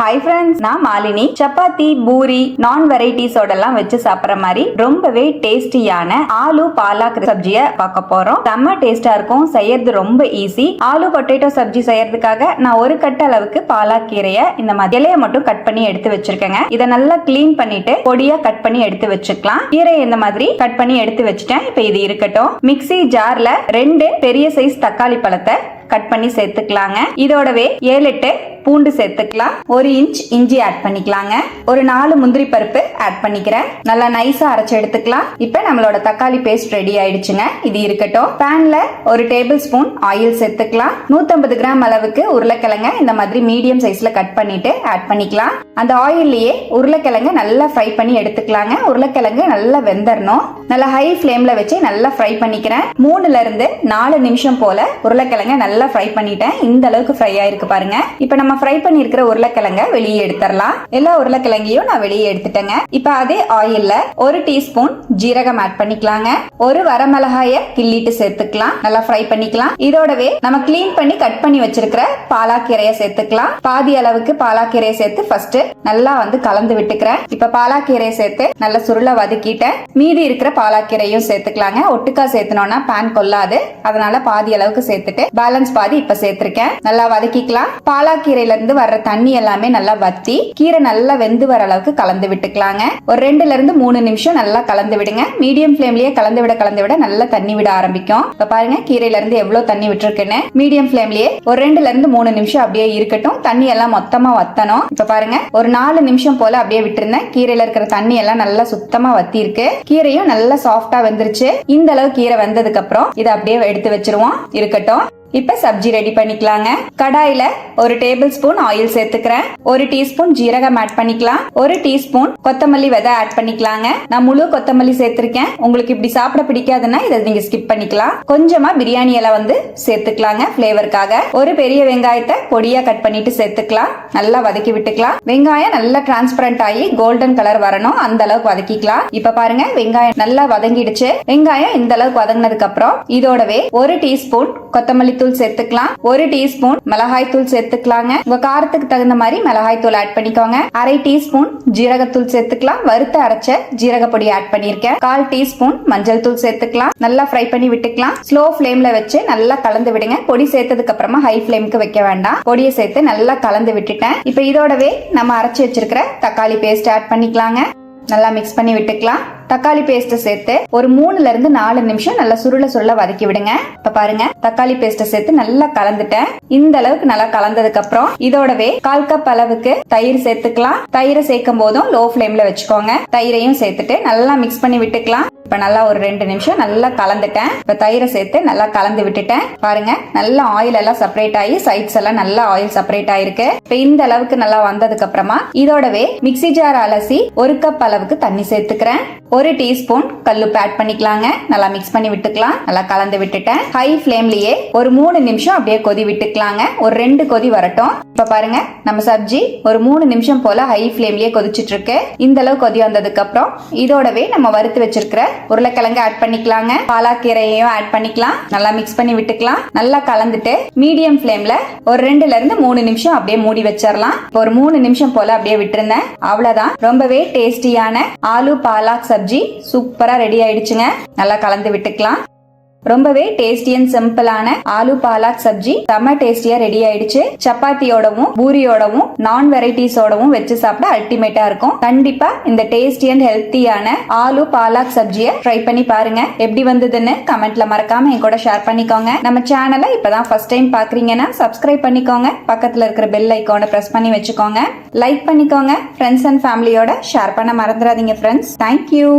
Hi friends நான் மாலினி. சப்பாத்தி பூரி நான் வெரைட்டிஸோட எல்லாம் வச்சு சாப்பிட்ற மாதிரி ரொம்பவே டேஸ்டியான ஆலு பாலாக் சப்ஜியை பார்க்க போறோம். செம்ம டேஸ்டா இருக்கும். செய்யறது ரொம்ப ஈஸி ஆலு பொட்டேட்டோ சப்ஜி செய்யறதுக்காக நான் ஒரு கட்ட அளவுக்கு பாலாக் கீரைய இந்த மாதிரி இலைய மட்டும் கட் பண்ணி எடுத்து வச்சிருக்கேங்க. இதை நல்லா க்ளீன் பண்ணிட்டு பொடியா கட் பண்ணி எடுத்து வச்சுக்கலாம். கீரையை இந்த மாதிரி கட் பண்ணி எடுத்து வச்சுட்டேன். இப்போ இது இருக்கட்டும். மிக்ஸி ஜார்ல ரெண்டு பெரிய சைஸ் தக்காளி பழத்தை கட் பண்ணி சேர்த்துக்கலாங்க. இதோடவே ஏழு எட்டு பூண்டு சேர்த்துக்கலாம். ஒரு இன்ச் இஞ்சி ஆட் பண்ணிக்கலாங்க. ஒரு நாலு முந்திரி பருப்பு ஆட் பண்ணிக்கிறேன். நல்லா நைஸா அரைச்சு எடுத்துக்கலாம். இப்போ நம்மளோட தக்காளி பேஸ்ட் ரெடி ஆயிடுச்சுங்க. இது இருக்கட்டும். பேன்ல ஒரு டேபிள் ஸ்பூன் ஆயில் சேர்த்துக்கலாம். 150 கிராம் அளவுக்கு உருளைக்கிழங்க இந்த மாதிரி மீடியம் சைஸ்ல கட் பண்ணிட்டு ஆட் பண்ணிக்கலாம். அந்த ஆயில்லயே உருளைக்கிழங்கு நல்லா ஃப்ரை பண்ணி எடுத்துக்கலாங்க. உருளைக்கிழங்கு நல்லா வெந்தரணும் நல்லா ஹை ஃப்ளேம்ல வச்சு நல்லா ஃப்ரை பண்ணிக்கிறேன். மூணுல இருந்து நாலு நிமிஷம் போல உருளைக்கிழங்க நல்லா ஃப்ரை பண்ணிட்டேன். இந்த அளவுக்கு ஃப்ரை ஆயிருக்கு பாருங்க. இப்போ நம்ம ஃப்ரை பண்ணியிருக்கிற உருளைக்கிழங்க வெளியே எடுத்துடலாம். எல்லா உருளைக்கிழங்கையும் நான் வெளியே எடுத்துட்டேங்க. இப்போ அதே ஆயில்ல ஒரு டீஸ்பூன் ஜீரகம் ஆட் பண்ணிக்கலாங்க. ஒரு வரமிளகாய கிள்ளிட்டு சேர்த்துக்கலாம். நல்லா ஃப்ரை பண்ணிக்கலாம். இதோடவே நம்ம கிளீன் பண்ணி கட் பண்ணி வச்சிருக்கிற பாலாக்கீரையை சேர்த்துக்கலாம். பாதி அளவுக்கு பாலாக்கீரையை சேர்த்து ஃபர்ஸ்ட் நல்லா வந்து கலந்து விட்டுக்கிறேன். இப்ப பாலாக்கீரையை சேர்த்து நல்லா சுருள வதக்கிட்டேன். மீதி இருக்கிற பாலாக்கீரையும் சேர்த்துக்கலாங்க. ஒட்டுக்கா சேர்த்தனோம்னா பேன் கொள்ளாது. அதனால பாதி அளவுக்கு சேர்த்துட்டு பேலன்ஸ் பாதி இப்ப சேர்த்திருக்கேன். நல்லா வதக்கிக்கலாம். பாலாக்கீரை இருந்து வர்ற தண்ணி எல்லாமே நல்லா வத்தி கீரை நல்லா வெந்து வர அளவுக்கு கலந்து விட்டுக்கலாங்க. ஒரு ரெண்டுல இருந்து மூணு நிமிஷம் நல்லா கலந்து விடுங்க. மீடியம் ஃப்ளேம்லயே கலந்து விட கலந்து விட நல்லா தண்ணி விட ஆரம்பிக்கும். இப்ப பாருங்க கீரையில இருந்து எவ்வளவு தண்ணி விட்டுருக்குன்னு. மீடியம் ஃப்ளேம்லயே ஒரு ரெண்டுல இருந்து மூணு நிமிஷம் அப்படியே இருக்கட்டும். தண்ணி எல்லாம் மொத்தமா வத்தணும். இப்ப பாருங்க ஒரு நாலு நிமிஷம் போல அப்படியே விட்டுருந்தேன். கீரையில இருக்கிற தண்ணி எல்லாம் நல்லா சுத்தமா வத்தி இருக்கு கீரையும் நல்லா சாஃப்டா வெந்துருச்சு. இந்த அளவு கீரை வந்ததுக்கு அப்புறம் இதை அப்படியே எடுத்து வச்சிருவோம். இருக்கட்டும். இப்ப சப்ஜி ரெடி பண்ணிக்கலாங்க. கடாயில ஒரு டேபிள் ஸ்பூன் ஆயில் சேர்த்துக்கிறேன். ஒரு டீஸ்பூன் ஜீரகம் ஆட் பண்ணிக்கலாம். ஒரு டீஸ்பூன் கொத்தமல்லி விதை ஆட் பண்ணிக்கலாங்க. நான் முழு கொத்தமல்லி சேர்த்திருக்கேன். உங்களுக்கு இப்படி சாப்பிட பிடிக்காதுன்னா இதை நீங்க ஸ்கிப் பண்ணிக்கலாம். கொஞ்சமா பிரியாணி இலை வந்து சேர்த்துக்கலாங்க பிளேவருக்காக ஒரு பெரிய வெங்காயத்தை பொடியா கட் பண்ணிட்டு சேர்த்துக்கலாம். நல்லா வதக்கி விட்டுக்கலாம். வெங்காயம் நல்லா டிரான்ஸ்பரண்ட் ஆகி கோல்டன் கலர் வரணும். அந்த அளவுக்கு வதக்கிக்கலாம். இப்ப பாருங்க வெங்காயம் நல்லா வதங்கிடுச்சு. வெங்காயம் இந்த அளவுக்கு வதங்கினதுக்கு அப்புறம் இதோடவே ஒரு டீஸ்பூன் கொத்தமல்லி தூள் சேர்த்துக்கலாம். ஒரு டீஸ்பூன் மிளகாய் தூள் சேர்த்துக்கலாங்க. உங்க காரத்துக்கு தகுந்த மாதிரி மிளகாய் தூள் ஆட் பண்ணிக்கோங்க. அரை டீஸ்பூன் ஜீரகத்தூள் சேர்த்துக்கலாம். வறுத்து அரைச்ச ஜீரக பொடி ஆட் பண்ணிருக்கேன் கால் டீஸ்பூன் மஞ்சள் தூள் சேர்த்துக்கலாம். நல்லா ஃப்ரை பண்ணி விட்டுக்கலாம். ஸ்லோ ஃப்ளேம்ல வச்சு நல்லா கலந்து விடுங்க. பொடி சேர்த்ததுக்கு அப்புறமா ஹை ஃப்ளேமுக்கு வைக்க வேண்டாம். பொடியை சேர்த்து நல்லா கலந்து விட்டுட்டேன். இப்போ இதோடவே நம்ம அரைச்சு வச்சிருக்கிற தக்காளி பேஸ்ட் ஆட் பண்ணிக்கலாங்க. நல்லா மிக்ஸ் பண்ணி விட்டுக்கலாம். தக்காளி பேஸ்ட்டை சேர்த்து ஒரு மூணுல இருந்து நாலு நிமிஷம் நல்லா சுருள சுருள வதக்கி விடுங்க. இப்ப பாருங்க தக்காளி பேஸ்ட்டை சேர்த்து நல்லா கலந்துட்டேன். இந்த அளவுக்கு நல்லா கலந்ததுக்கு அப்புறம் இதோடவே கால் கப் அளவுக்கு தயிர் சேர்த்துக்கலாம். தயிரை சேர்க்கும் போதும் லோ ஃபிளேம்ல வச்சுக்கோங்க. தயிரையும் சேர்த்துட்டு நல்லா மிக்ஸ் பண்ணி விட்டுக்கலாம். இப்ப நல்லா ஒரு ரெண்டு நிமிஷம் நல்லா கலந்துட்டேன். இப்ப தயிரை சேர்த்து நல்லா கலந்து விட்டுட்டேன். பாருங்க நல்லா ஆயில் எல்லாம் செப்பரேட் ஆகி சைட்ஸ் எல்லாம் நல்லா ஆயில் செப்பரேட் ஆயிருக்கு. இப்ப இந்த அளவுக்கு நல்லா வந்ததுக்கு அப்புறமா இதோடவே மிக்ஸி ஜார் அலசி ஒரு கப் அளவுக்கு தண்ணி சேர்த்துக்கிறேன். ஒரு டீஸ்பூன் கல்லுப்பு ஆட் பண்ணிக்கலாங்க. நல்லா மிக்ஸ் பண்ணி விட்டுக்கலாம். நல்லா கலந்து விட்டுட்டேன். ஹை ஃப்ளேம்லயே ஒரு மூணு நிமிஷம் அப்படியே கொதி விட்டுக்கலாங்க. ஒரு ரெண்டு கொதி வரட்டும். இப்ப பாருங்க நம்ம சப்ஜி ஒரு மூணு நிமிஷம் போல ஹை ஃப்ளேம்லயே கொதிச்சிட்டு இருக்கு இந்த அளவு கொதி வந்ததுக்கு அப்புறம் இதோடவே நம்ம வறுத்து வச்சிருக்கிற உருளைக்கிழங்கு ஆட் பண்ணிக்கலாங்க. பாலாக்கீரையையும் ஆட் பண்ணிக்கலாம். நல்லா மிக்ஸ் பண்ணி விட்டுக்கலாம். நல்லா கலந்துட்டு மீடியம் ஃப்ளேம்ல ஒரு ரெண்டுல இருந்து மூணு நிமிஷம் அப்படியே மூடி வச்சிடலாம் ஒரு மூணு நிமிஷம் போல அப்படியே விட்டுருந்தேன். அவ்வளவுதான். ரொம்பவே டேஸ்டியான ஆலு பாலாக் சப்ஜி சூப்பரா ரெடி ஆயிடுச்சுங்க. நல்லா கலந்து விட்டுக்கலாம். ரொம்பவே டேஸ்டி அண்ட் சிம்பிளான ஆலு பாலாக் சப்ஜி. செம்ம டேஸ்டியா ரெடி ஆயிடுச்சு. சப்பாத்தியோடவும் பூரியோடவும் நான் வெரைட்டிஸோடவும் வச்சு சாப்பிட அல்டிமேட்டா இருக்கும். கண்டிப்பா இந்த டேஸ்டி அண்ட் ஹெல்த்தியான ஆலு பாலாக் சப்ஜியை ட்ரை பண்ணி பாருங்க. எப்படி வந்ததுன்னு கமெண்ட்ல மறக்காம என் கூட ஷேர் பண்ணிக்கோங்க. நம்ம சேனலை இப்பதான் ஃபர்ஸ்ட் டைம் பாக்குறீங்கன்னா சப்ஸ்கிரைப் பண்ணிக்கோங்க. பக்கத்துல இருக்கிற பெல் ஐக்கானை பிரஸ் பண்ணி வச்சுக்கோங்க. லைக் பண்ணிக்கோங்க. ஃப்ரெண்ட்ஸ் அண்ட் ஃபேமிலியோட ஷேர் பண்ண மறந்துடாதீங்க ஃப்ரெண்ட்ஸ் தேங்க்யூ